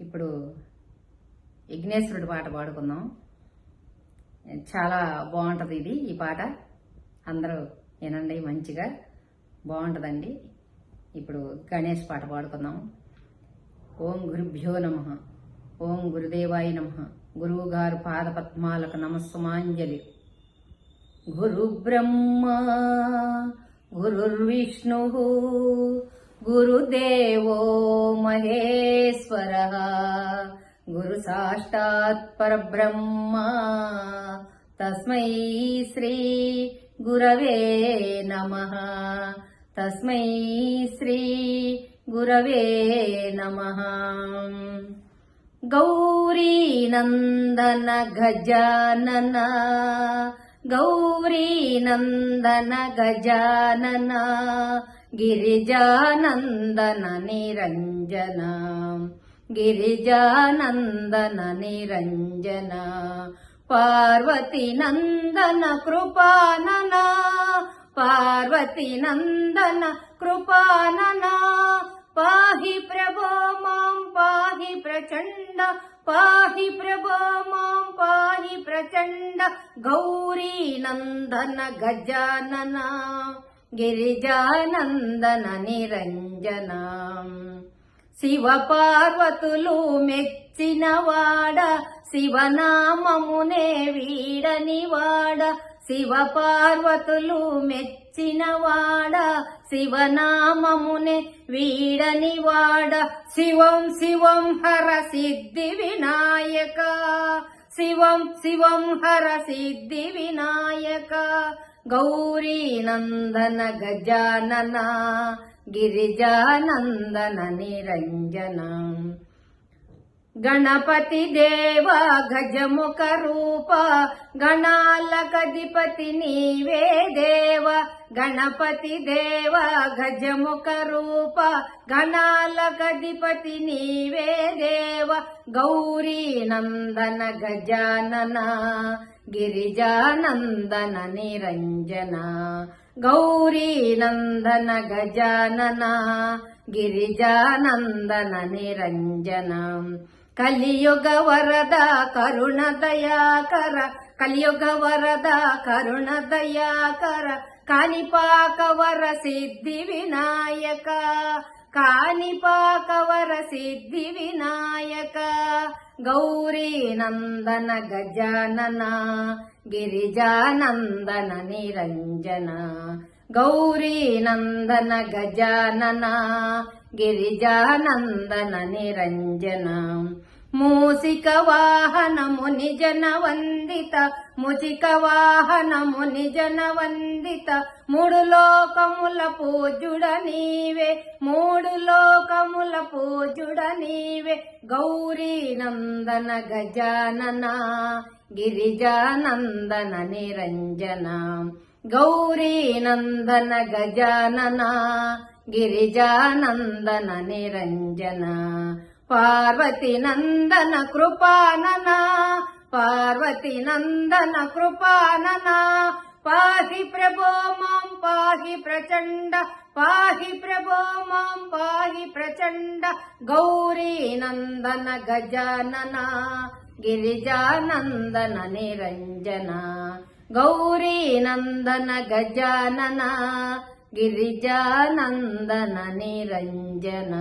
ఇప్పుడు విఘ్నేశ్వరుడి పాట పాడుకుందాం. చాలా బాగుంటుంది ఇది ఈ పాట. అందరూ వినండి మంచిగా. బాగుంటుందండి. ఇప్పుడు గణేష్ పాట పాడుకుందాం. ఓం గురుభ్యో నమ. ఓం గురుదేవాయ నమ. గురువు గారు పాద నమస్సుమాంజలి. గురు బ్రహ్మ గురుర్విష్ణు गुरुदेवो महेश्वरः। गुरुसाष्टात् परब्रह्मा। तस्मै श्री गुरवे नमः। तस्मै श्री गुरवे नमः। गौरीनन्दन गजानन। गौरीनन्दन गजानन। गिरिजानन्दन निरञ्जन गिरिजानन्दन निरञ्जन पार्वतीनन्दन कृपान पार्वतीनन्दन कृपानना। पाहि प्रभो मां पाहि प्रचण्ड। पाहि प्रभो मां पाहि प्रचण्ड। गौरीनन्दन गजानना। గిరిజానందన నిరంజన. శివ పార్వతులు మెచ్చినవాడ శివనామమునే వీడనివాడ శివ పార్వతులు మెచ్చినవాడ శివనామమునే వీడనివాడ శివం శివం హర సిద్ధి వినాయక. శివం శివం హర సిద్ధి వినాయక. గౌరీ నందన గజానన గిరిజానందన నిరంజన. గణపతి దేవ గజముఖ రూప గణాల గధిపతి నీవే దేవ. గణపతి దేవ గజముఖ రూప గణాల గధిపతి నీవే దేవ గౌరీ నందన గజానన గిరిజానందన నిరంజన గౌరీ నందన గిరిజానందన నిరంజన. కలియుగ వరద కరుణ దయాకర కలియుగ వరద కరుణ దయాకర కాణిపాక వర సిద్ధి వినాయక. కాణిపాకవర సిద్ధి వినాయక గౌరీ నందన గజానన గిరిజానందన నిరంజన గౌరీ నందన గజానన గిరిజానందన నిరంజన మూసిక వాహనము నిజన వందిత ముచిక వాహనము నిజన వందిత మూడు లోకముల పూజుడ నీవే మూడు లోకముల పూజుడ నీవే గౌరీ నందన గజానన గిరిజానందన నిరంజన గౌరీ నందన గజానన గిరిజానందన నిరంజన పార్వతి నందన కృపానన పార్వతి నందన కృపానన పాహి ప్రభో మాం పాహి ప్రచండ పాహి ప్రభో మాం పాహి ప్రచండ గౌరీ నందన గజానన గిరిజానందన నిరంజన గౌరీ నందన గజానన గిరిజానందన నిరంజన.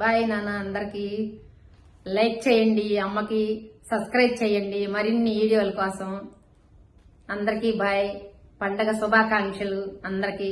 బాయ్ నాన్న అందరికీ లైక్ చేయండి అమ్మకి సబ్స్క్రైబ్ చేయండి. మరిన్ని వీడియోల కోసం అందరికీ బాయ్. పండగ శుభాకాంక్షలు అందరికీ.